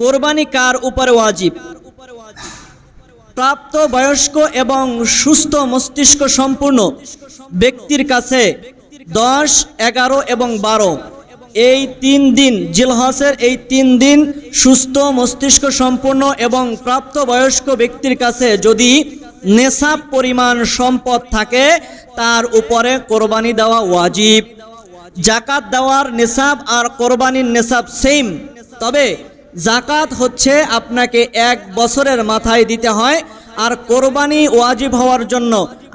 কোরবানি কার উপরে ওয়াজিব। প্রাপ্ত বয়স্ক এবং সুস্থ মস্তিষ্ক সম্পূর্ণ ব্যক্তির কাছে দশ, এগারো এবং বারো। এই তিন দিন জিলহসের এই তিন দিন সুস্থ মস্তিষ্ক সম্পূর্ণ এবং প্রাপ্ত বয়স্ক ব্যক্তির কাছে যদি নেশাব পরিমাণ সম্পদ থাকে, তার উপরে কোরবানি দেওয়া ওয়াজিব। জাকাত দেওয়ার নেশাব আর কোরবানির নেশাব সেম তবে জাকাত হচ্ছে আপনাকে এক বছরের মাথায় দিতে হয়, আর কোরবানি ওয়াজিব হওয়ার জন্য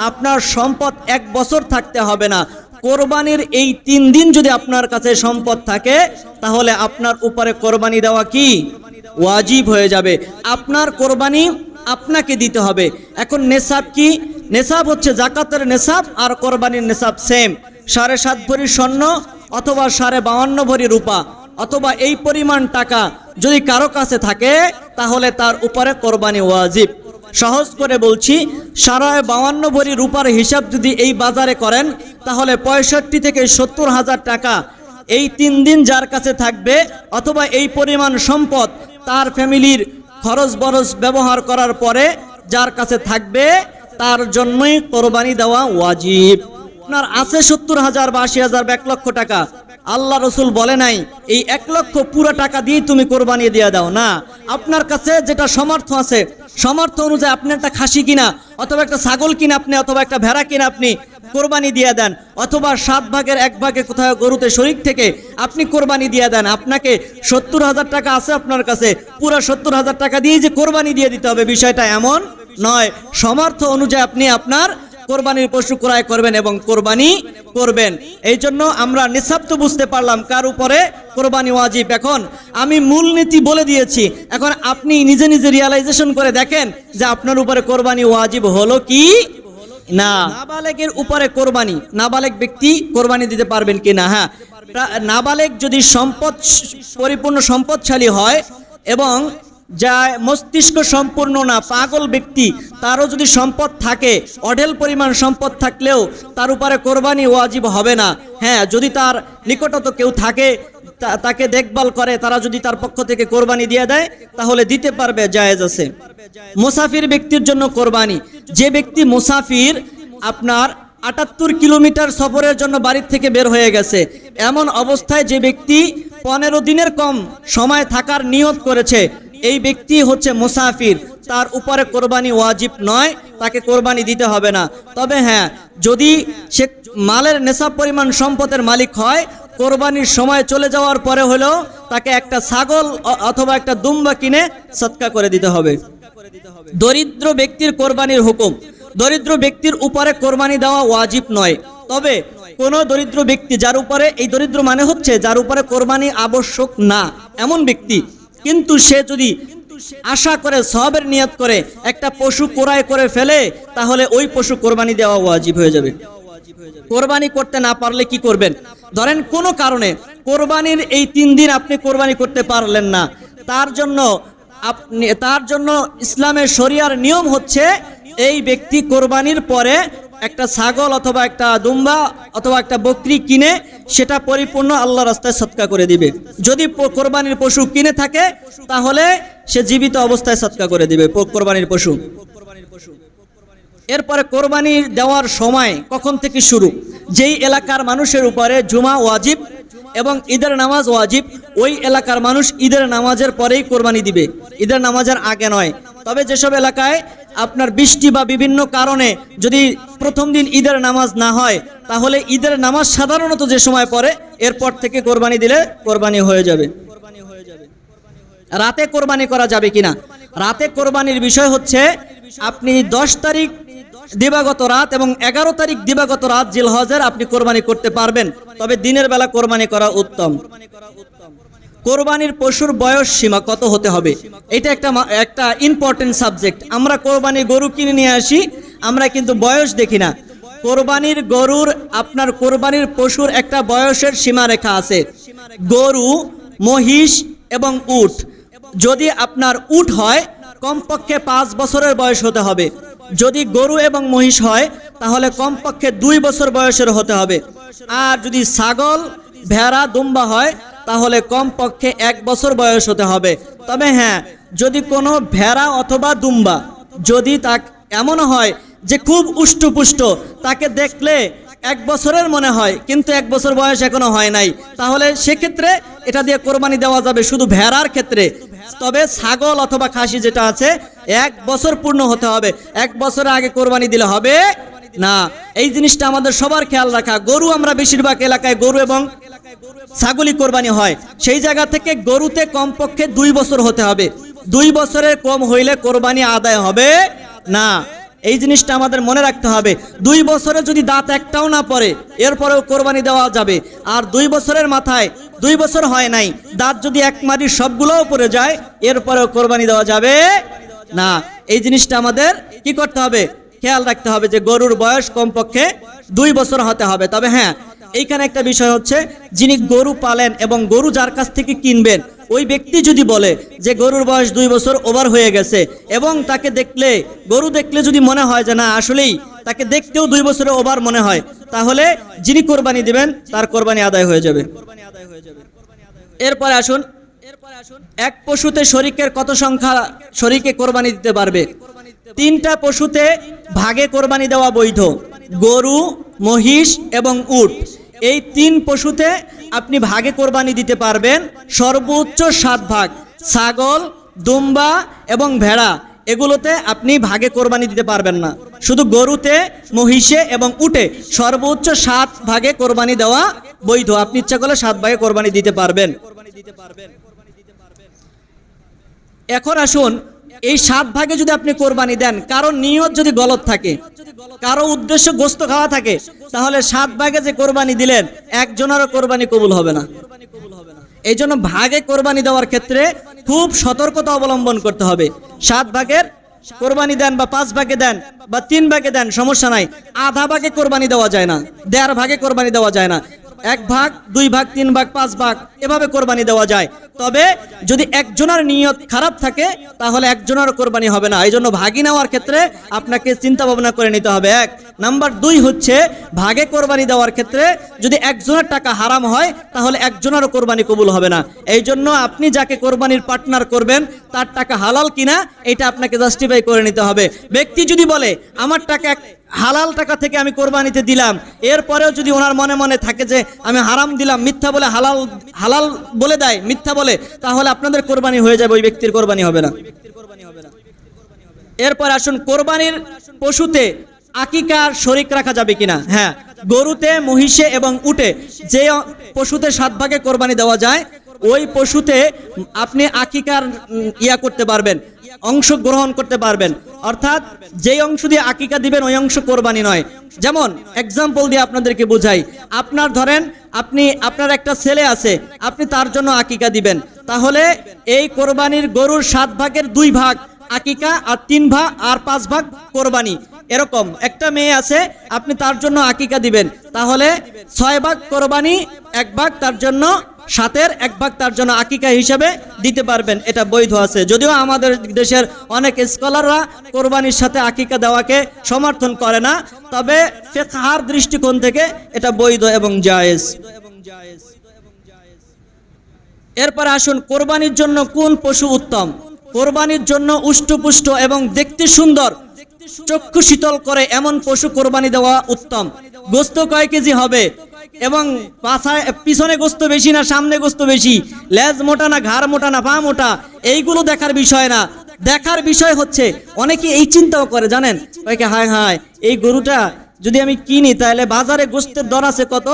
আপনার সম্পদ এক বছর থাকতে হবে না। কোরবানির এই তিন দিন যদি আপনার কাছে সম্পদ থাকে, তাহলে আপনার উপরে কোরবানি দেওয়া কি? ওয়াজিব হয়ে যাবে। আপনার কোরবানি আপনাকে দিতে হবে। এখন নেশাব কি? নেশাব হচ্ছে জাকাতের নেশাব, আর কোরবানির নেশাব সেম সাড়ে সাত ভরি স্বর্ণ অথবা সাড়ে বাউান্ন ভরি রূপা। অথবা এই পরিমাণ টাকা যদি কারও কাছে থাকে, তাহলে তার উপরে কোরবানি ওয়াজিব। সহজ করে বলছি সাড়ে বাউান্ন ভরি রূপার হিসাব যদি এই বাজারে করেন, তাহলে পঁয়ষট্টি থেকে সত্তর হাজার টাকা এই তিন দিন যার কাছে থাকবে, অথবা এই পরিমাণ সম্পদ তার ফ্যামিলির খরচ বরচ ব্যবহার করার পরে যার কাছে থাকবে, তার জন্যই কোরবানি দেওয়া ওয়াজিব। আপনার আছে সত্তর হাজার বা আশি হাজার বা এক লক্ষ টাকা। আল্লাহ রসুল বলে নাই, এই এক লক্ষ পুরো টাকা দিয়ে তুমি কোরবানি দিয়ে দাও। না, আপনার কাছে যেটা সমর্থ আছে সমর্থ অনুযায়ী আপনি একটা খাসি কিনা, অথবা একটা ছাগল কিনা আপনি, অথবা একটা ভেড়া কিনা আপনি কোরবানি দিয়ে দেন, অথবা সাত ভাগের এক ভাগে কোথাও গরুতে শরিক থেকে আপনি কোরবানি দিয়ে দেন। আপনাকে সত্তর হাজার টাকা আছে আপনার কাছে, পুরো সত্তর হাজার টাকা দিয়ে যে কোরবানি দিয়ে দিতে হবে। বিষয়টা এমন নয়। সমর্থ অনুযায়ী আপনি আপনার কোরবানির পশু ক্রয় করবেন এবং কোরবানি করবেন। এই জন্য আমরা নিঃশাব তো বুঝতে পারলাম কার উপরে কোরবানি ওয়াজিব। এখন আমি মূল নীতি বলে দিয়েছি, এখন আপনি নিজে নিজে রিয়ালাইজেশন করে দেখেন যে আপনার উপরে কোরবানি ওয়াজিব হলো কি না। নাবালেগের উপরে কোরবানি, নাবালেগ ব্যক্তি কোরবানি দিতে পারবেন কি না হ্যাঁ। নাবালেগ যদি সম্পদ, পরিপূর্ণ সম্পদশালী হয় এবং যা মস্তিষ্ক সম্পূর্ণ না, পাগল ব্যক্তি। তারও যদি সম্পদ থাকে, অঢেল পরিমাণ সম্পদ থাকলেও তার উপরে কোরবানি ওয়াজিব হবে না। হ্যাঁ যদি তার নিকটত কেউ থাকে তাকে দেখভাল করে, তারা যদি তার পক্ষ থেকে কোরবানি দিয়ে দেয়, তাহলে দিতে পারবে, জায়েজ আছে। মুসাফির ব্যক্তির জন্য কোরবানি। যে ব্যক্তি মুসাফির আপনার আটাত্তর কিলোমিটার সফরের জন্য বাড়ির থেকে বের হয়ে গেছে, এমন অবস্থায় যে ব্যক্তি পনেরো দিনের কম সময় থাকার নিয়ত করেছে এই ব্যক্তি হচ্ছে মুসাফির। তার উপরে কোরবানি ওয়াজিব নয়, তাকে কোরবানি দিতে হবে না। তবে হ্যাঁ যদি সে মালের নেশাব পরিমাণ সম্পদের মালিক হয়, কোরবানির সময় চলে যাওয়ার পরে হলেও তাকে একটা ছাগল অথবা একটা দুম্বা কিনে সৎকা করে দিতে হবে। দরিদ্র ব্যক্তির কোরবানির হুকুম। দরিদ্র ব্যক্তির উপরে কোরবানি দেওয়া ওয়াজিব নয়। তবে কোন দরিদ্র ব্যক্তি যার উপরে, এই দরিদ্র মানে হচ্ছে যার উপরে কোরবানি আবশ্যক না, এমন ব্যক্তি কিন্তু সে যদি আশা করে সবের নিয়ত করে, একটা পশু কোরআয় করে ফেলে, তাহলে ওই পশু কোরবানি দেওয়া ওয়াজিব হয়ে যাবে। কোরবানি করতে না পারলে কি করবেন? ধরেন কোনো কারণে কোরবানির এই তিন দিন আপনি কোরবানি করতে পারলেন না, তার জন্য আপনি, তার জন্য ইসলামের শরিয়ার নিয়ম হচ্ছে, এই ব্যক্তি কোরবানির পরে একটা ছাগল অথবা একটা দুম্বা অথবা একটা বকরি কিনে সেটা পরিপূর্ণ আল্লাহ রাস্তায় সৎকা করে দিবে। যদি কোরবানির পশু কিনে থাকে, তাহলে সে জীবিত অবস্থায় সৎকা করে দিবে কোরবানির পশু। এরপরে কোরবানি দেওয়ার সময় কখন থেকে শুরু? যেই এলাকার মানুষের উপরে জুমা ওয়াজিব এবং ঈদের নামাজ ওয়াজিব, ওই এলাকার মানুষ ঈদের নামাজের পরেই কোরবানি দিবে। ঈদের নামাজের আগে নয়। তবে যেসব এলাকায় আপনার বৃষ্টি বা বিভিন্ন কারণে যদি প্রথম দিন ঈদের নামাজ না হয়, তাহলে ঈদের নামাজ সাধারণত যে সময় পড়ে, এরপর থেকে কোরবানি দিলে কোরবানি হয়ে যাবে। রাতে কোরবানি করা যাবে কিনা? রাতে কোরবানির বিষয় হচ্ছে, আপনি দশ তারিখ দিবাগত রাত এবং এগারো তারিখ দিবাগত রাত জিল হজের আপনি কোরবানি করতে পারবেন। তবে দিনের বেলা কোরবানি করা উত্তম। কোরবানির পশুর বয়স সীমা কত হতে হবে? এটা একটা একটা ইম্পর্টেন্ট সাবজেক্ট আমরা কোরবানি গরু কিনে নিয়ে আসি, আমরা কিন্তু বয়স দেখি না। কোরবানির গরুর, আপনার কোরবানির পশুর একটা বয়সের সীমা রেখা আছে। গরু, মহিষ এবং উট। যদি আপনার উট হয়, কমপক্ষে পাঁচ বছরের বয়স হতে হবে। যদি গরু এবং মহিষ হয়, তাহলে কমপক্ষে দুই বছর বয়সের হতে হবে। আর যদি ছাগল, ভেড়া, দুম্বা হয় তাহলে কমপক্ষে এক বছর বয়স হতে হবে। তবে হ্যাঁ যদি কোনো ভেড়া অথবা দুম্বা যদি তা এমন হয় যে খুব উষ্টপুষ্ট, তাকে দেখলে এক বছরের মনে হয়, কিন্তু এক বছর বয়স এখনও হয় নাই, তাহলে সেক্ষেত্রে এটা দিয়ে কোরবানি দেওয়া যাবে শুধু ভেড়ার ক্ষেত্রে। তবে ছাগল অথবা খাসি যেটা আছে, এক বছর পূর্ণ হতে হবে। এক বছরের আগে কোরবানি দিলে হবে না। এই জিনিসটা আমাদের সবার খেয়াল রাখা। গরু আমরা বেশিরভাগ এলাকায় গরু এবং ছাগলি কোরবানি হয়। সেই জায়গা থেকে গরুতে কমপক্ষে দুই বছর হতে হবে। দুই বছরের কম হইলে কোরবানি আদায় হবে না। এই জিনিসটা আমাদের মনে রাখতে হবে। দুই বছরে যদি দাঁত একটাও না পড়ে, এরপরেও কোরবানি দেওয়া যাবে। আর দুই বছরের মাথায় দুই বছর হয় নাই, দাঁত যদি এক মাটির সবগুলোও পড়ে যায়, এরপরেও কোরবানি দেওয়া যাবে না। এই জিনিসটা আমাদের কি করতে হবে? খেয়াল রাখতে হবে যে গরুর বয়স কমপক্ষে দুই বছর হতে হবে। তবে হ্যাঁ এইখানে একটা বিষয় হচ্ছে, যিনি গরু পালেন এবং গরু যার কাছ থেকে কিনবেন, ওই ব্যক্তি যদি বলে যে গরুর বয়স দুই বছর ওভার হয়ে গেছে এবং তাকে দেখলে, গরু দেখলে যদি মনে হয় যে না, আসলেই তাকে দেখতেও দুই বছরে ওভার মনে হয়, তাহলে যিনি কোরবানি দিবেন, তার কোরবানি আদায় হয়ে যাবে। এরপরে আসুন, এক পশুতে শরিকের কত সংখ্যা শরিকে কোরবানি দিতে পারবে? তিনটা পশুতে ভাগে কোরবানি দেওয়া বৈধ, গরু, মহিষ এবং উট। এই তিন পশুতে আপনি ভাগে কোরবানি দিতে পারবেন সর্বোচ্চ সাত ভাগ, ছাগল, দুম্বা এবং ভেড়া। এগুলোতে আপনি ভাগে কোরবানি দিতে পারবেন না। শুধু গরুতে, মহিষে এবং উটে সর্বোচ্চ সাত ভাগে কোরবানি দেওয়া বৈধ। আপনি ইচ্ছা করলে সাত ভাগে কোরবানি দিতে পারবেন। এখন আসুন, এই সাত ভাগে যদি আপনি কোরবানি দেন কারণ নিয়ত যদি গলত থাকে কারও উদ্দেশ্য গোস্ত খাওয়া থাকে, তাহলে সাত ভাগে যে কোরবানি দিলেন, একজনেরও কোরবানি কবুল হবে না। এই জন্য ভাগে কোরবানি দেওয়ার ক্ষেত্রে খুব সতর্কতা অবলম্বন করতে হবে। সাত ভাগের কোরবানি দেন বা পাঁচ ভাগে দেন বা তিন ভাগে দেন, সমস্যা নাই। আধা ভাগে কোরবানি দেওয়া যায় না, দেড় ভাগে কোরবানি দেওয়া যায় না। এক ভাগ, দুই ভাগ, তিন ভাগ, পাঁচ ভাগ, এভাবে কোরবানি দেওয়া যায়। তবে যদি একজনের নিয়ত খারাপ থাকে, তাহলে একজনের কোরবানি হবে না। এই জন্য ভাগি নেওয়ার ক্ষেত্রে আপনাকে চিন্তা ভাবনা করে নিতে হবে। এক, নাম্বার দুই হচ্ছে, ভাগে কোরবানি দেওয়ার ক্ষেত্রে যদি একজনের টাকা হারাম হয়, তাহলে একজনেরও কোরবানি কবুল হবে না। এই জন্য আপনি যাকে কোরবানির পার্টনার করবেন, তার টাকা হালাল কিনা এটা আপনাকে জাস্টিফাই করে নিতে হবে। ব্যক্তি যদি বলে, আমার টাকা হালাল টাকা থেকে আমি কোরবানিতে দিলাম। এরপরেও যদি ওনার মনে মনে থাকে যে আমি হারাম দিলাম, মিথ্যা বলে হালাল হালাল বলে দেয়, মিথ্যা বলে, তাহলে আপনাদের কোরবানি হয়ে যাবে, ওই ব্যক্তির কোরবানি হবে না। এরপর আসুন, কোরবানির পশুতে আকিকার শরিক রাখা যাবে কিনা? হ্যাঁ গরুতে, মহিষে এবং উটে যে পশুতে সাত ভাগে কোরবানি দেওয়া যায়, ওই পশুতে আপনি আকিকার ইয়া করতে পারবেন। অংশ গ্রহণ করতে পারবেন। অর্থাৎ যেই অংশ দিয়ে আকিকা দিবেন, ওই অংশ কোরবানি নয়। যেমন এক্সাম্পল দিয়ে আপনাদেরকে বোঝাই। আপনার ধরেন, আপনি, আপনার একটা ছেলে আছে, আপনি তার জন্য আকিকা দিবেন। তাহলে এই কোরবানির গরুর সাত ভাগের দুই ভাগ আকিকা আর তিন ভাগ আর পাঁচ ভাগ কোরবানি। এরকম একটা মেয়ে আছে, আপনি তার জন্য আকিকা দিবেন। তাহলে ছয় ভাগ কোরবানি, এক ভাগ তার জন্য সাতের এক ভাগ তার জন্য আকিকা হিসাবে দিতে পারবেন, এটা বৈধ আছে। যদিও আমাদের দেশের অনেক স্কলাররা কোরবানির সাথে আকিকা দেওয়াকে সমর্থন করে না, তবে ফেকাহার দৃষ্টিকোণ থেকে এটা বৈধ এবং জায়েজ। এরপর আসুন, কোরবানির জন্য কোন পশু উত্তম? কোরবানির জন্য উষ্টপুষ্ট এবং দেখতে সুন্দর, চক্ষু শীতল করে এমন পশু কোরবানি দেওয়া উত্তম। গোস্ত কয় কেজি হবে? এবং পাছায় পিছনে গোস্ত বেশি না, সামনে গোস্ত বেশি। লেজ মোটা না, ঘাড় মোটা না, পা মোটা, এইগুলো দেখার বিষয় না। দেখার বিষয় হচ্ছে, অনেকে এই চিন্তাও করে, জানেন? হায় হায়, এই গরুটা যদি আমি কিনি, তাহলে বাজারে গোস্তের দর আছে কত?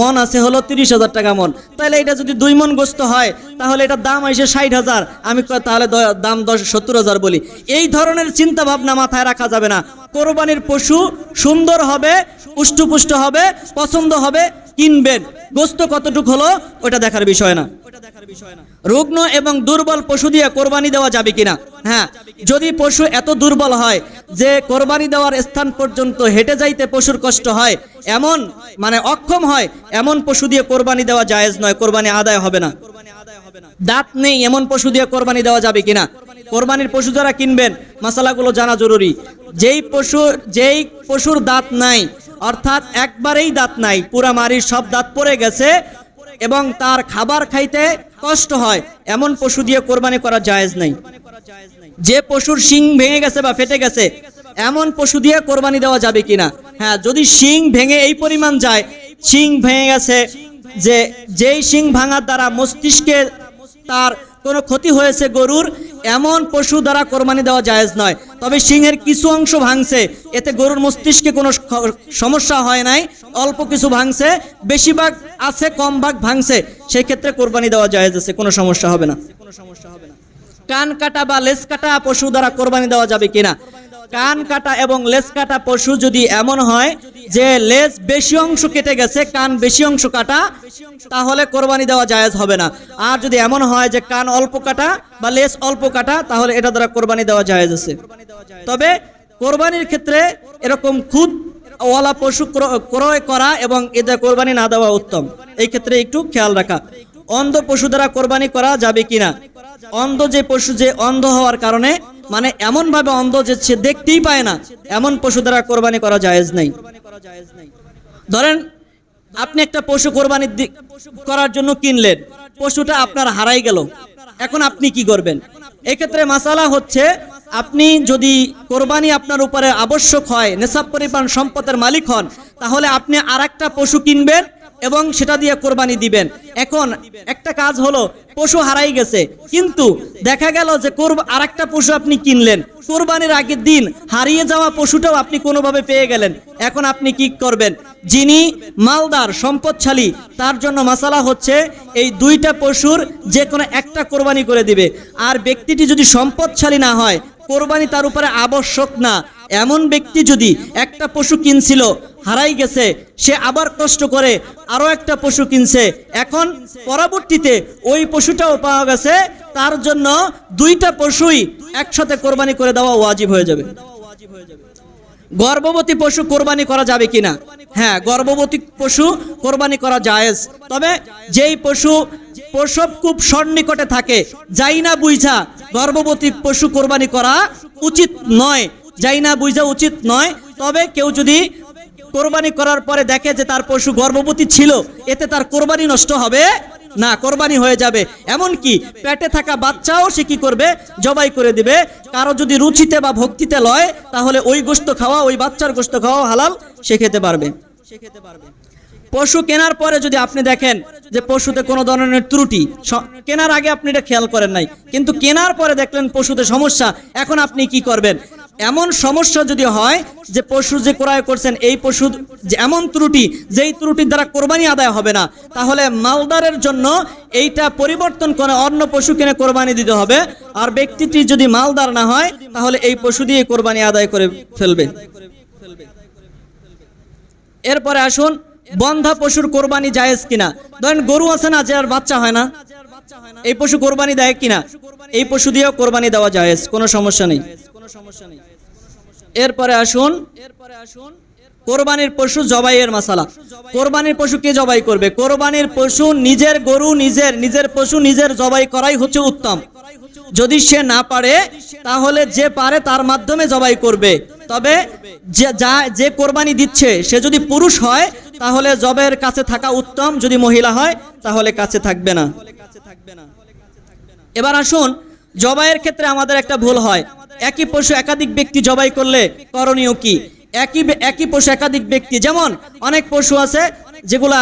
মন আছে হলো তিরিশ হাজার টাকা মন। তাহলে এটা যদি দুই মন গোস্ত হয়, তাহলে এটা দাম আসে ষাট হাজার। আমি তাহলে দাম দশ, সত্তর হাজার বলি। এই ধরনের চিন্তা ভাবনা মাথায় রাখা যাবে না। কোরবানির পশু সুন্দর হবে, পুষ্টপুষ্ট হবে, পছন্দ হবে, কিনবেন। গোস্ত কতটুক হলো ওটা দেখার বিষয় না ওটা দেখার বিষয় না। রুগ্ন এবং দুর্বল পশু দিয়ে কোরবানি দেওয়া যাবে কিনা? হ্যাঁ যদি পশু এত দুর্বল হয় যে কোরবানি দেওয়ার স্থান পর্যন্ত হেঁটে যাইতে পশুর কষ্ট হয়, এমন মানে অক্ষম হয়, এমন পশু দিয়ে কোরবানি দেওয়া জায়েজ নয়, কোরবানি আদায় হবে না। দাঁত নেই, এমন পশু দিয়ে কোরবানি দেওয়া যাবে কিনা? কোরবানির পশু যারা কিনবেন, মশালাগুলো জানা জরুরি। যেই পশু, যেই পশুর দাঁত নাই, অর্থাৎ একবারেই দাঁত নাই, পুরা মারির সব দাঁত পড়ে গেছে এবং তার খাবার খাইতে কষ্ট হয়, এমন পশু দিয়ে কোরবানি করা জায়েজ নাই। যে পশুর শিং ভেঙে গেছে বা ফেটে গেছে, এমন পশু দিয়ে কোরবানি দেওয়া যাবে কিনা? হ্যাঁ যদি শিং ভেঙে এই পরিমাণ যায়, শিং ভেঙে গেছে যে, যেই শিং ভাঙার দ্বারা মস্তিষ্কে তার কোনো ক্ষতি হয়েছে গরুর? এমন পশু দ্বারা কোরবানি দেওয়া জায়েজ নয়। তবে সিংহের কিছু অংশ ভাঙছে। এতে গরুর মস্তিষ্কে কোনো সমস্যা হয় নাই। অল্প কিছু ভাঙছে। বেশিরভাগ আছে কম ভাগ ভাঙছে। সেই ক্ষেত্রে কোরবানি দেওয়া জায়েজ আছে। কোনো সমস্যা হবে না। কোনো সমস্যা হবে না কান কাটা বা লেস কাটা পশু দ্বারা কোরবানি দেওয়া যাবে কিনা? কান কাটা এবং লেজ কাটা পশু যদি এমন হয় যে লেজ বেশি অংশ কেটে গেছে, কান বেশি অংশ কাটা, তাহলে কোরবানি দেওয়া জায়েজ হবে না। আর যদি এমন হয় যে কান অল্প কাটা বা লেজ অল্প কাটা, তাহলে এটা দ্বারা কোরবানি দেওয়া জায়েজ আছে। তবে কোরবানির ক্ষেত্রে এরকম খুদ ওয়ালা পশু ক্র- ক্রয় করা এবং এদের কোরবানি না দেওয়া উত্তম। এই ক্ষেত্রে একটু খেয়াল রাখা। অন্ধ পশু দ্বারা কোরবানি করা যাবে কিনা? অন্ধ যে পশু যে অন্ধ হওয়ার কারণে মানে এমন ভাবে অন্ধ যে সে দেখতেই পায় না। এমন পশু দ্বারা কোরবানি করা জায়েজ নাই। ধরেন, আপনি একটা পশু কোরবানি করার জন্য কিনলেন। পশুটা আপনার হারাই গেল। এখন আপনি কি করবেন? এক্ষেত্রে মাসালা হচ্ছে, আপনি যদি কোরবানি আপনার উপরে আবশ্যক হয়, নেশাব পরিমাণ সম্পদের মালিক হন, তাহলে আপনি আর পশু কিনবেন এবং সেটা দিয়ে কোরবানি দিবেন। এখন একটা কাজ হলো, পশু হারাই গেছে, কিন্তু দেখা গেল যে আর একটা পশু আপনি কিনলেন। কোরবানির আগের দিন হারিয়ে যাওয়া পশুটাও আপনি কোনোভাবে পেয়ে গেলেন। এখন আপনি কি করবেন? যিনি মালদার সম্পদশালী, তার জন্য মাসালা হচ্ছে, এই দুইটা পশুর যে কোনো একটা কোরবানি করে দিবে। আর ব্যক্তিটি যদি সম্পদশালী না হয় কোরবানি তার উপরে আবশ্যক না। এমন ব্যক্তি যদি একটা পশু কিনছিল, হারাই গেছে, সে আবার কষ্ট করে আরও একটা পশু কিনছে। এখন পরবর্তীতে ওই পশুটাও পাওয়া গেছে, তার জন্য দুইটা পশুই একসাথে কোরবানি করে দেওয়া ওয়াজিব হয়ে যাবে। গর্ভবতী পশু কোরবানি করা যাবে কিনা? হ্যাঁ গর্ভবতী পশু কোরবানি করা জায়েজ। তবে যেই পশু প্রসব খুব সন্নিকটে থাকে, যাই না বুঝা গর্ভবতী পশু কোরবানি করা উচিত নয়। যাই না বুঝা উচিত নয়, তবে কেউ যদি কোরবানি করার পরে দেখে যে তার পশু গর্ভবতী ছিল, এতে তার কোরবানি নষ্ট হবে না, কোরবানি হয়ে যাবে। এমন কি পেটে থাকা বাচ্চাও সে কি করবে? জবাই করে দিবে। কারও যদি রুচিতে বা ভক্তিতে লয়, তাহলে ওই গোস্ত খাওয়া, ওই বাচ্চার গোস্ত খাওয়া হালাল সে খেতে পারবে সে খেতে পারবে। পশু কেনার পরে যদি আপনি দেখেন যে পশুতে কোনো ধরনের ত্রুটি কেনার আগে আপনি এটা খেয়াল করেন নাই। কিন্তু কেনার পরে দেখলেন পশুতে সমস্যা, এখন আপনি কি করবেন? এমন সমস্যা যদি হয় যে পশু যে ক্রয় করছেন, এই পশু যে এমন ত্রুটি, যেই ত্রুটির দ্বারা কোরবানি আদায় হবে না, তাহলে মালদারের জন্য এইটা পরিবর্তন করে অন্য পশু কিনে কোরবানি দিতে হবে। আর ব্যক্তিটি যদি মালদার না হয়, তাহলে এই পশু দিয়ে কোরবানি আদায় করে ফেলবে। এরপরে আসুন বন্ধা পশুর কোরবানি জায়েজ কিনা? ধরেন গরু আছে না যে আর বাচ্চা হয় না? এই পশু কোরবানি দেয় কিনা? এই পশু দিয়েও কোরবানি দেওয়া জায়েজ, কোনো সমস্যা নেই। এরপরে আসুন এরপরে আসুন কোরবানির পশু জবাইয়ের মাসালা। কোরবানির পশু কে জবাই করবে? কোরবানির পশু নিজের গরু নিজের নিজের পশু নিজের জবাই করাই হচ্ছে উত্তম। যদি সে না পারে, তাহলে যে পারে তার মাধ্যমে জবাই করবে। তবে যে যা, যে কোরবানি দিচ্ছে, সে যদি পুরুষ হয় তাহলে জবের কাছে থাকা উত্তম, যদি মহিলা হয়, তাহলে কাছে থাকবে না। এবার আসুন, জবাইয়ের ক্ষেত্রে আমাদের একটা ভুল হয়। একই পশু একাধিক ব্যক্তি জবাই করলে করণীয় কি? একই একই পশু একাধিক ব্যক্তি, যেমন অনেক পশু আছে যেগুলা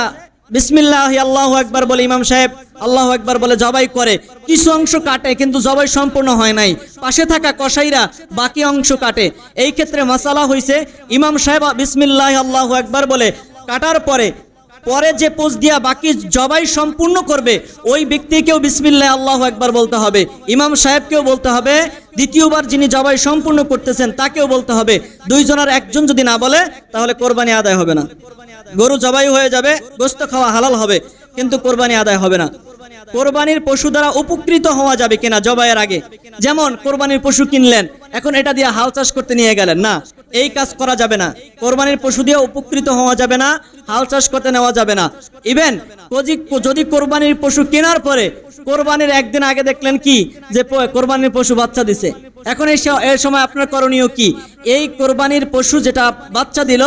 বিসমিল্লাহ, আল্লাহ একবার বলে ইমাম সাহেব, আল্লাহ একবার বলে জবাই করে। কিছু অংশ কাটে, কিন্তু জবাই সম্পূর্ণ হয় নাই। পাশে থাকা কসাইরা বাকি অংশ কাটে। এই ক্ষেত্রে মাসালা হইছে, ইমাম সাহেব বিসমিল্লাহ, আল্লাহ একবার বলে কাটার পরে পরে যে পোজ দিয়া বাকি জবাই সম্পূর্ণ করবে, ওই ব্যক্তিকেও বিসমিল্লাহ আল্লাহ একবার বলতে হবে। ইমাম সাহেবকেও বলতে হবে, দ্বিতীয়বার যিনি জবাই সম্পূর্ণ করতেছেন, তাকেও বলতে হবে। দুইজনের একজন যদি না বলে, তাহলে কোরবানি আদায় হবে না। গরু জবাই হয়ে যাবে, গোস্ত খাওয়া হালাল হবে, কিন্তু কোরবানি আদায় হবে না। কোরবানির পশু দ্বারা উপকৃত হওয়া যাবে কিনা জবাইয়ের আগে? যেমন, কোরবানির পশু কিনলেন, এখন এটা দিয়ে হাল চাষ করতে নিয়ে গেলেন, না। এই কাজ করা যাবে না। কোরবানির পশু দিয়ে উপকৃত হওয়া যাবে না, হাল চাষ করতে নেওয়া যাবে না। ইভেন যদি কোরবানির পশু কেনার পরে কোরবানির একদিন আগে দেখলেন কি, যে কোরবানির পশু বাচ্চা দিছে। এখন এই সময় আপনার করণীয় কি? এই কোরবানির পশু যেটা বাচ্চা দিল,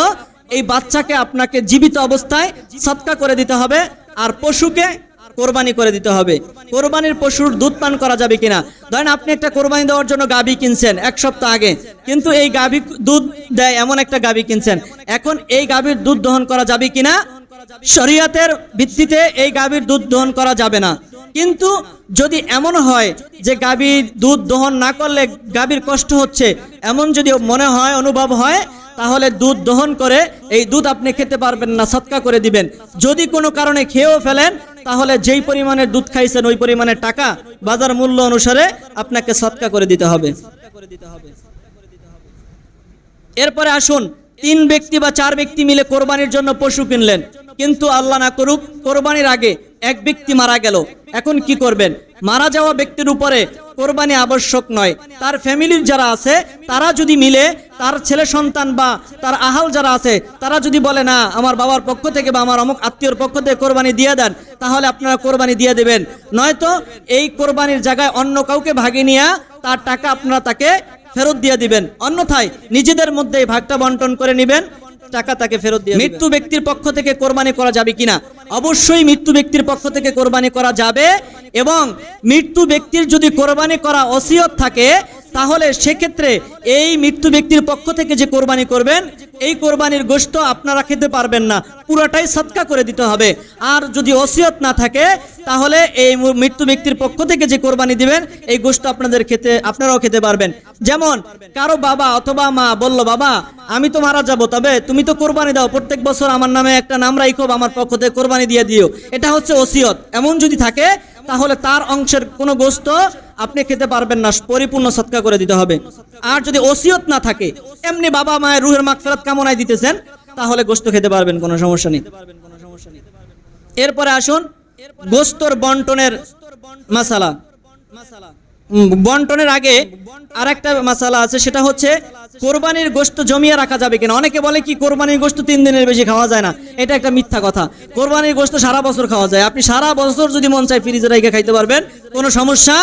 এই বাচ্চাকে আপনাকে জীবিত অবস্থায় সৎকা করে দিতে হবে, আর পশুকে কোরবানি করে দিতে হবে। কোরবানির পশুর দুধ পান করা যাবে কিনা? ধরেন আপনি একটা কোরবানি দেওয়ার জন্য গাভী কিনছেন এক সপ্তাহ আগে, কিন্তু এই গাভী দুধ দেয় এমন একটা গাভী কিনছেন। এখন এই গাভীর দুধ দহন করা যাবে কিনা? শরিয়াতের ভিত্তিতে এই গাভীর দুধ দহন করা যাবে না। কিন্তু যদি এমন হয় যে গাভীর দুধ দহন না করলে গাভীর কষ্ট হচ্ছে, এমন যদি মনে হয়, অনুভব হয়, তাহলে দুধ দহন করে এই দুধ আপনি খেতে পারবেন না, সৎকা করে দিবেন। যদি কোনো কারণে খেয়েও ফেলেন, তাহলে যেই পরিমাণের দুধ খাইছেন, ওই পরিমাণের টাকা বাজার মূল্য অনুসারে আপনাকে সৎকা করে দিতে হবে। এরপরে আসুন, তিন ব্যক্তি বা চার ব্যক্তি মিলে কোরবানির জন্য পশু কিনলেন। কিন্তু আল্লাহ না করুক, কোরবানির আগে এক ব্যক্তি মারা গেল। এখন কি করবেন? মারা যাওয়া ব্যক্তির উপরে কোরবানি আবশ্যক নয়। তার ফ্যামিলির যারা আছে, তারা যদি মিলে তার ছেলে সন্তান বা তার আহাল যারা আছে, তারা যদি বলে, না, আমার বাবার পক্ষ থেকে বা আমার অমুক আত্মীয়র পক্ষ থেকে কোরবানি দিয়ে দেন, তাহলে আপনারা কোরবানি দিয়ে দেবেন। নয়তো এই কোরবানির জায়গায় অন্য কাউকে ভাগে নিয়ে তার টাকা আপনারা তাকে ফেরত দিয়ে দিবেন। অন্যথায় নিজেদের মধ্যে ভাগটা বন্টন করে নেবেন টাকা তাকে ফেরত দিয়ে মৃত্যু ব্যক্তির পক্ষ থেকে কোরবানি করা যাবে কিনা? অবশ্যই মৃত্যু ব্যক্তির পক্ষ থেকে কোরবানি করা যাবে এবং মৃত্যু ব্যক্তির যদি কোরবানি করা অসিয়ত থাকে তাহলে সেক্ষেত্রে এই মৃত্যু ব্যক্তির পক্ষ থেকে যে কোরবানি করবেন, এই কোরবানির গোশত আপনারা খেতে পারবেন না। পুরোটাই সৎকা করে দিতে হবে। আর যদি ওসিয়ত না থাকে, তাহলে এই মৃত্যু ব্যক্তির পক্ষ থেকে যে কোরবানি দিবেন, এই গোশত আপনাদের খেতে আপনারাও খেতে পারবেন। যেমন, কারও বাবা অথবা মা বলল, বাবা, আমি তো মারা যাব, তবে তুমি তো কোরবানি দাও। প্রত্যেক বছর আমার নামে একটা নাম রাইখো, আমার পক্ষ থেকে কোরবানি দিয়ে দিও। এটা হচ্ছে ওসিয়ত। এমন যদি থাকে তাহলে তার অংশের কোনো গোস্ত আপনি খেতে পারবেন না পরিপূর্ণ সৎকা করে দিতে হবে। আর যদি ওসিয়ত না থাকে এমনি বাবা মায়ের রুহের মাগফিরাত কামনায় দিতেছেন তাহলে গোস্ত খেতে পারবেন কোনো সমস্যা নেই। এরপরে আসুন গোস্তর বন্টনের উম, বন্টনের আগে আর একটা মাসালা আছে সেটা হচ্ছে কোরবানির গোস্ত জমিয়ে রাখা যাবে কিনা? অনেকে বলে কি কোরবানির গোস্ত তিন দিনের বেশি খাওয়া যায় না? এটা একটা মিথ্যা কথা। কোরবানির গোস্ত সারা বছর খাওয়া যায়। আপনি সারা বছর যদি মন চায় ফ্রিজে রেখে খাইতে পারবেন, কোনো সমস্যা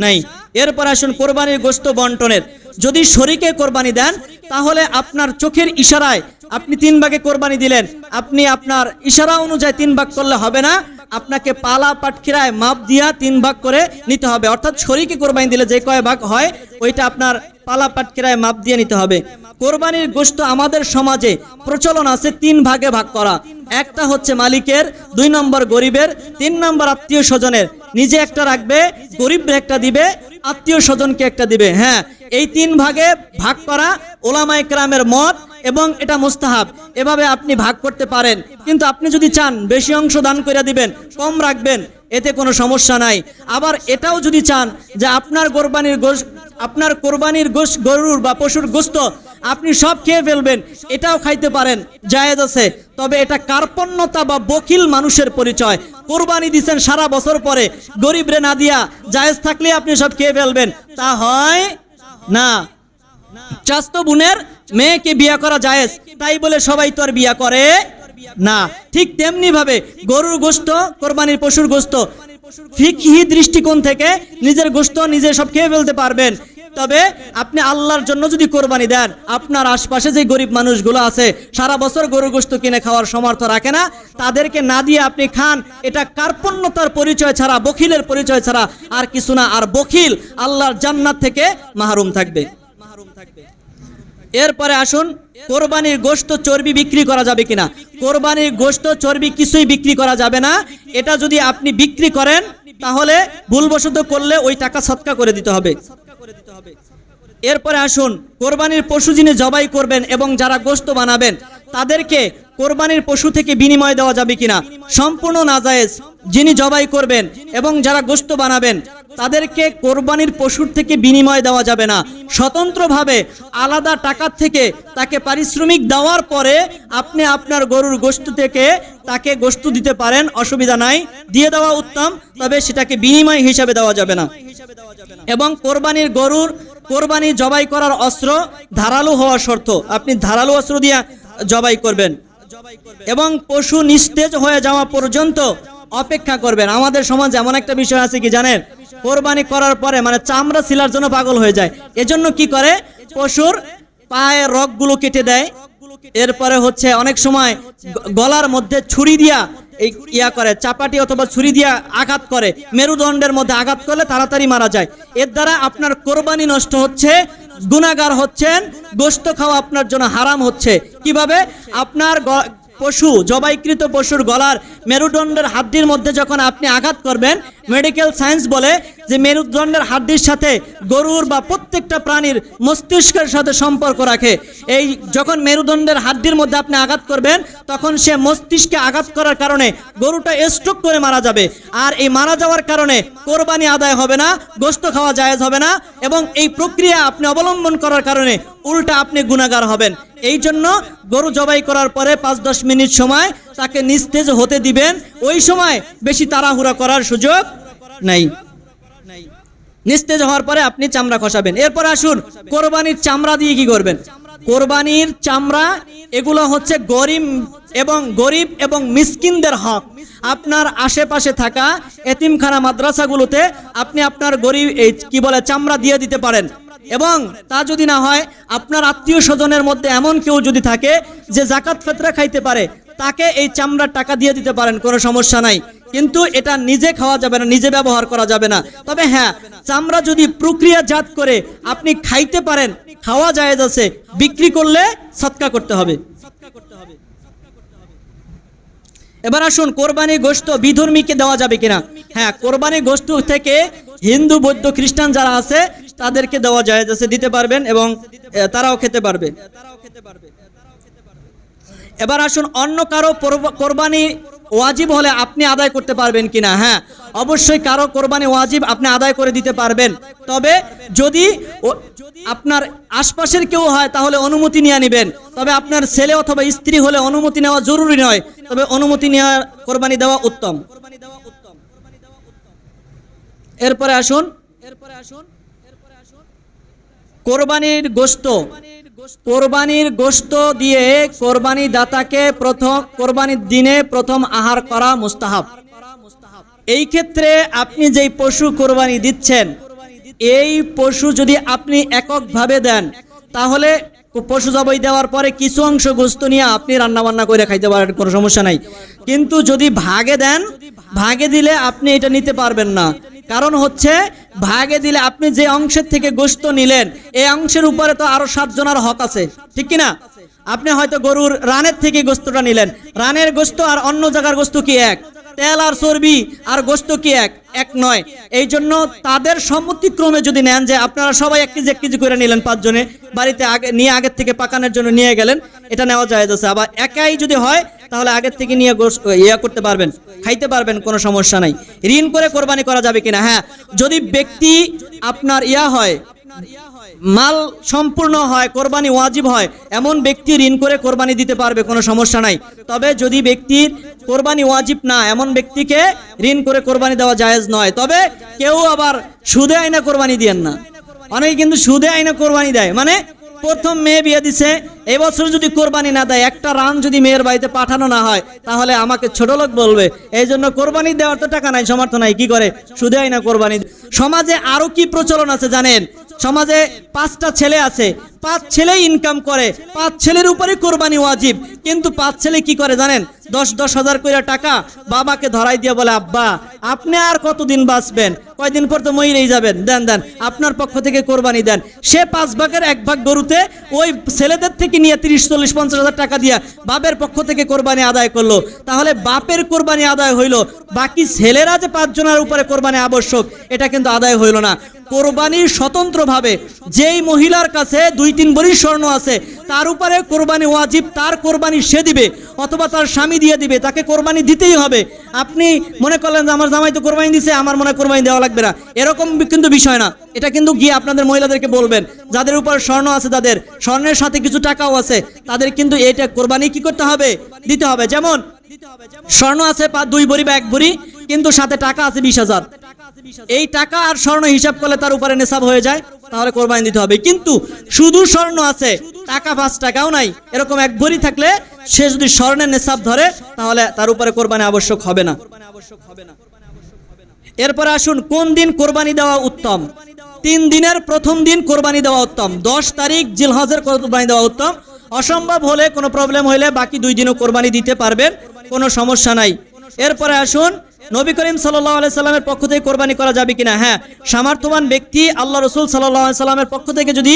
নাই। এরপর আসুন কোরবানির গোস্ত বন্টনের। যদি শরীকে কোরবানি দেন, তাহলে আপনার চোখের ইশারায় আপনি তিন ভাগে কোরবানি দিলেন। আপনি আপনার ইশারা অনুযায়ী তিন ভাগ করলে হবে না। আপনাকে পালা পাটখিরায় মাপ দিয়া তিন ভাগ করে নিতে হবে। অর্থাৎ শরীকে কোরবানি দিলে যে কয় ভাগ হয়, ওইটা আপনার পালা পাটখিরায় মাপ দিয়ে নিতে হবে। কোরবানির গোশত আমাদের সমাজে প্রচলন আছে তিন ভাগে ভাগ করা। একটা হচ্ছে মালিকের, দুই নম্বর গরিবের, তিন নম্বর আত্মীয় স্বজনের। নিজে একটা রাখবে গরিবদের একটা দিবে, আত্মীয় স্বজনকে একটা দিবে। হ্যাঁ এই তিন ভাগে ভাগ করা ওলামা ইকরামের মত এবং এটা মুস্তাহাব। এভাবে আপনি ভাগ করতে পারেন। কিন্তু আপনি যদি চান, বেশি অংশ দান করে দিবেন, কম রাখবেন এতে কোনো সমস্যা নাই। আবার এটাও যদি চান যে আপনার কোরবানির গোশ আপনার কোরবানির গোশ গরুর বা পশুর গোস্ত আপনি সব খেয়ে ফেলবেন, এটাও খাইতে পারেন, জায়েজ আছে। তবে এটা কার্পণ্যতা বা বকিল মানুষের পরিচয়। কোরবানি দিচ্ছেন সারা বছর পরে, গরিবরে না দিয়া জায়েজ থাকলে আপনি সব খেয়ে ফেলবেন। তা হয় না। চাস্ত বোনের মেয়েকে বিয়া করা জায়েজ, তাই বলে সবাই তো আর বিয়া করে না, ঠিক তেমনি ভাবে গরুর গোস্ত কোরবানির পশুর গোস্ত ফিকহি দৃষ্টিকোণ থেকে নিজের গোস্ত নিজে সব খেয়ে ফেলতে পারবেন। তবে আপনি আল্লাহর জন্য যদি কোরবানি দেন, আপনার আশপাশে যে গরিব মানুষগুলো আছে, সারা বছর গরু গোস্ত কিনে খাওয়ার সমর্থ রাখে না। তাদেরকে না দিয়ে আপনি খান, এটা কার্পণ্যতার পরিচয় ছাড়া, বখিলের পরিচয় ছাড়া আর কিছু না। আর বখিল আল্লাহর জান্নাত থেকে মাহরুম থাকবে। এরপরে আসুন, কোরবানির গোস্ত চর্বি বিক্রি করা যাবে কিনা? কোরবানির গোস্ত চর্বি কিছুই বিক্রি করা যাবে না। এটা যদি আপনি বিক্রি করেন, তাহলে ভুলবশত করলে ওই টাকা সৎকা করে দিতে হবে। এরপরে আসুন, কোরবানির পশু যিনি জবাই করবেন এবং যারা গোশত বানাবেন, তাদেরকে কোরবানির পশু থেকে বিনিময় দেওয়া যাবে কিনা? সম্পূর্ণ নাজায়েজ যিনি জবাই করবেন এবং যারা গোশত বানাবেন, তাদেরকে কোরবানির পশুর থেকে বিনিময় দেওয়া যাবে না। স্বতন্ত্রভাবে আলাদা টাকার থেকে তাকে পারিশ্রমিক দেওয়ার পরে আপনি আপনার গরুর গোস্ত থেকে তাকে গোশত দিতে পারেন, অসুবিধা নাই। দিয়ে দেওয়া উত্তম, তবে সেটাকে বিনিময় হিসাবে দেওয়া যাবে না। এবং কোরবানির গরুর কোরবানি জবাই করার অস্ত্র ধারালো হওয়া শর্ত। আপনি ধারালো অস্ত্র দিয়ে জবাই করবেন। এবং পশু নিস্তেজ হয়ে যাওয়া পর্যন্ত অপেক্ষা করবেন। আমাদের সমাজে এমন একটা বিষয় আছে কি জানেন? কোরবানি করার পরে মানে চামড়া ছিলার জন্য পাগল হয়ে যায়। এজন্য কি করে? পশুর পায়ের রগগুলো কেটে দেয়। এরপরে হচ্ছে অনেক সময় গলার মধ্যে ছুরি দিয়া এই ইয়া করে, চাপাটি অথবা ছুরি দিয়ে আঘাত করে, মেরুদণ্ডের মধ্যে আঘাত করলে তাড়াতাড়ি মারা যায়। এর দ্বারা আপনার কোরবানি নষ্ট হচ্ছে গুণাগার হচ্ছেন গোস্ত খাওয়া আপনার জন্য হারাম হচ্ছে। কীভাবে? আপনার পশু, জবাইকৃত পশুর গলার মেরুদণ্ডের হাড্ডির মধ্যে যখন আপনি আঘাত করবেন মেডিকেল সায়েন্স বলে যে মেরুদণ্ডের হাড্ডির সাথে গরুর বা প্রত্যেকটা প্রাণীর মস্তিষ্কের সাথে সম্পর্ক রাখে। এই যখন মেরুদণ্ডের হাড্ডির মধ্যে আপনি আঘাত করবেন, তখন সে মস্তিষ্কে আঘাত করার কারণে গরুটা স্ট্রোক করে মারা যাবে। আর এই মারা যাওয়ার কারণে কোরবানি আদায় হবে না গোস্ত খাওয়া জায়েজ হবে না এবং এই প্রক্রিয়া আপনি অবলম্বন করার কারণে উল্টা আপনি গুণাগার হবেন। এই জন্য গরু জবাই করার পরে পাঁচ দশ মিনিট সময় তাকে নিস্তেজ হতে দিবেন, ওই সময় বেশি তাড়াহুড়া করার সুযোগ নাই। নিস্তেজ হওয়ার পরে আপনি চামড়া খসাবেন। এরপর আসুন, কোরবানির চামড়া দিয়ে কি করবেন? কোরবানির চামড়া, এগুলো হচ্ছে গরিব এবং গরিব এবং মিসকিনদের হক। আপনার আশেপাশে থাকা এতিমখানা মাদ্রাসাগুলোতে আপনি আপনার গরিব, এই কি বলে, চামড়া দিয়ে দিতে পারেন। এবং তা যদি না হয়, আপনার আত্মীয় স্বজনের মধ্যে এমন কেউ যদি থাকে যে জাকাত ফেতরা খাইতে পারে তাকে এই চামড়ার টাকা দিয়ে দিতে পারেন, কোনো সমস্যা নাই। কিন্তু এটা নিজে খাওয়া যাবে না, নিজে ব্যবহার করা যাবে না। তবে হ্যাঁ চামড়া যদি প্রক্রিয়াজাত করে আপনি খাইতে পারেন, খাওয়া জায়েজ আছে, বিক্রি করলে সৎকা করতে হবে। এবার আসুন, কোরবানি গোস্ত বিধর্মীকে দেওয়া যাবে কিনা? হ্যাঁ কোরবানি গোস্ত থেকে হিন্দু, বৌদ্ধ, খ্রিস্টান যারা আছে, তাদেরকে দেওয়া যায় আছে, দিতে পারবেন এবং তারাও খেতে পারবে তারাও খেতে পারবে। এবার আসুন অন্য কারও কোরবানি ওয়াজিব হলে আপনি আদায় করতে পারবেন কিনা? হ্যাঁ অবশ্যই কারও কোরবানি ওয়াজিব আপনি আদায় করে দিতে পারবেন। তবে যদি আপনার আশপাশের কেউ হয়, তাহলে অনুমতি নিয়ে নেবেন। তবে আপনার ছেলে অথবা স্ত্রী হলে অনুমতি নেওয়া জরুরি নয়। তবে অনুমতি নেওয়া, কোরবানি দেওয়া উত্তম। এরপরে আসুন। এরপরে আসুন। কোরবানির গোস্ত কোরবানির গোস্ত দিয়ে কোরবানি দাতাকে প্রথম কোরবানির দিনে প্রথম আহার করা মুস্তাহাব। এই ক্ষেত্রে আপনি যেই পশু কোরবানি দিচ্ছেন, এই পশু যদি আপনি এককভাবে দেন, তাহলে পশু জবাই দেওয়ার পরে কিছু অংশ গোস্ত নিয়ে আপনি রান্না বান্না করে খাইতে পারেন, কোনো সমস্যা নাই। কিন্তু যদি ভাগে দেন, ভাগে দিলে আপনি এটা নিতে পারবেন না। কারণ হচ্ছে, ভাগে দিলে আপনি যে অংশের থেকে গোস্ত নিলেন এই অংশের উপরে তো আরও সাতজনের হক আছে। ঠিক কিনা? আপনি হয়তো গরুর রানের থেকে গোস্তটা নিলেন। রানের গোস্ত আর অন্য জায়গার গোস্ত কি এক? তেল আর চর্বি আর গোস্ত কি এক? এক নয়। এই জন্য তাদের সম্মতিক্রমে যদি নেন যে আপনারা সবাই এক কেজি এক কেজি করে নিলেন পাঁচজনে, বাড়িতে আগে নিয়ে আগের থেকে পাকানোর জন্য নিয়ে গেলেন, এটা নেওয়া যায় আছে। আবার একাই যদি হয়, তাহলে আগের থেকে নিয়ে ইয়া করতে পারবেন, খাইতে পারবেন, কোনো সমস্যা নাই। ঋণ করে কোরবানি করা যাবে কিনা? হ্যাঁ যদি ব্যক্তি আপনার ইয়া হয় মাল সম্পূর্ণ হয়, কোরবানি ওয়াজিব হয়, এমন ব্যক্তি ঋণ করে কোরবানি দিতে পারবে, কোনো সমস্যা নাই। তবে যদি ব্যক্তির কোরবানি ওয়াজিব না, এমন ব্যক্তিকে ঋণ করে কোরবানি দেওয়া জায়েজ নয়, তবে কেউ আবার সুদে আইনা কোরবানি দিয়েন না। অনেকে কিন্তু সুদে আইনা কোরবানি দেয় মানে প্রথম মেয়ে বিয়ে দিছে এবছর যদি কোরবানি না দেয়, একটা রান যদি মেয়ের বাড়িতে পাঠানো না হয়, তাহলে আমাকে ছোট লোক বলবে, এই জন্য কোরবানি দেওয়ার তো টাকা নাই সমর্থ নাই, কি করে? শুধু না কোরবানি। সমাজে আরও কি প্রচলন আছে জানেন? সমাজে পাঁচটা ছেলে আছে। পাঁচ ছেলে ইনকাম করে, পাঁচ ছেলের উপরে কোরবানি ওয়াজিব। কিন্তু পাঁচ ছেলে কি করে জানেন? দশ দশ হাজার করে টাকা বাবাকে ধরাই দিয়ে বলে, আব্বা, আপনি আর কতদিন বাঁচবেন? কয়দিন পর তো মরেই যাবেন। দেন দেন, আপনার পক্ষ থেকে কোরবানি দেন। সে পাঁচ ভাগের এক ভাগ গরুতে ওই ছেলেদের থেকে নিয়ে তিরিশ, চল্লিশ, পঞ্চাশ হাজার টাকা দিয়ে বাপের পক্ষ থেকে কোরবানি আদায় করল। তাহলে বাপের কোরবানি আদায় হইল। বাকি ছেলেরা যে পাঁচজনের উপরে কোরবানি আবশ্যক, এটা কিন্তু আদায় হইল না। কোরবানি স্বতন্ত্রভাবে যেই মহিলার কাছে দুই তিন বড়ি স্বর্ণ আছে, তার উপরে কোরবানি ওয়াজিব, তার কোরবানি সে দিবে, অথবা তার স্বামী দিয়ে দিবে, তাকে কোরবানি দিতেই হবে। আপনি মনে করলেন যে আমার জামাই তো কোরবানি দিছে, আমার মনে কোরবানি দেওয়া লাগবে না। এরকম কিন্তু বিষয় না। এটা কিন্তু গিয়ে আপনাদের মহিলাদেরকে বলবেন, যাদের উপর স্বর্ণ আছে তাদের, স্বর্ণের সাথে কিছু টাকাও আছে, তাদের কিন্তু এটা কোরবানি কি করতে হবে? দিতে হবে। যেমন, স্বর্ণ আছে দুই ভরি বা এক ভরি কিন্তু সাথে টাকা আছে বিশ হাজার। এই টাকা আর স্বর্ণ হিসাব করলে তার উপরে নেশাব হয়ে যায়, তাহলে কোরবানি দিতে হবে। কিন্তু শুধু স্বর্ণ আছে, টাকা পাঁচ টাকাও নাই। এরকম এক ভরি থাকলে সে যদি স্বর্ণের নেশাব ধরে, তাহলে তার উপরে কোরবানি আবশ্যক হবে না। এরপরে আসুন, কোন দিন কোরবানি দেওয়া উত্তম? তিন দিনের প্রথম দিন কোরবানি দেওয়া উত্তম। দশ তারিখ জিলহজের কোরবানি দেওয়া উত্তম। অসম্ভব হলে কোনো প্রবলেম হলে বাকি দুই দিনও কোরবানি দিতে পারবেন, কোনো সমস্যা নাই। এরপরে আসুন নবী করিম সাল্লামের পক্ষ থেকে কোরবানি করা যাবে কিনা? হ্যাঁ সামর্থ্যবান ব্যক্তি আল্লাহ রসুল সাল্লামের পক্ষ থেকে যদি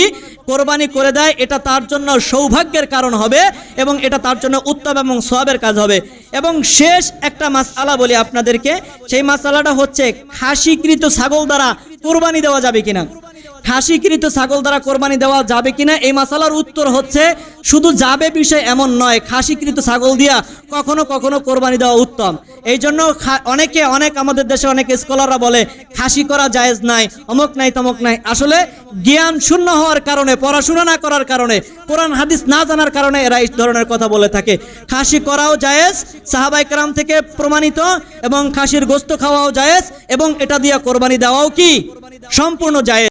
কোরবানি করে দেয়, এটা তার জন্য সৌভাগ্যের কারণ হবে এবং এটা তার জন্য উত্তম এবং সবের কাজ হবে। এবং শেষ একটা মাসালা বলি আপনাদেরকে, সেই মাসআলাটা হচ্ছে খাসিকৃত ছাগল দ্বারা কোরবানি দেওয়া যাবে কিনা? খাসিকৃত ছাগল দ্বারা কোরবানি দেওয়া যাবে কিনা এই মাসালার উত্তর হচ্ছে শুধু যাবে বিষয় এমন নয়। খাসিকৃত ছাগল দিয়া কখনো কখনো কোরবানি দেওয়া উত্তম। এই জন্য অনেকে, অনেক আমাদের দেশে অনেক স্কলাররা বলে, খাসি করা জায়েজ নাই, অমুক নাই, তমক নাই। আসলে জ্ঞান শূন্য হওয়ার কারণে, পড়াশোনা না করার কারণে, কোরআন, হাদিস না জানার কারণে এরা এই ধরনের কথা বলে থাকে। খাসি করাও জায়েজ সাহাবাই কারাম থেকে প্রমাণিত, এবং খাসির গোস্ত খাওয়াও জায়েজ, এবং এটা দিয়া কোরবানি দেওয়াও কি? সম্পূর্ণ জায়েজ।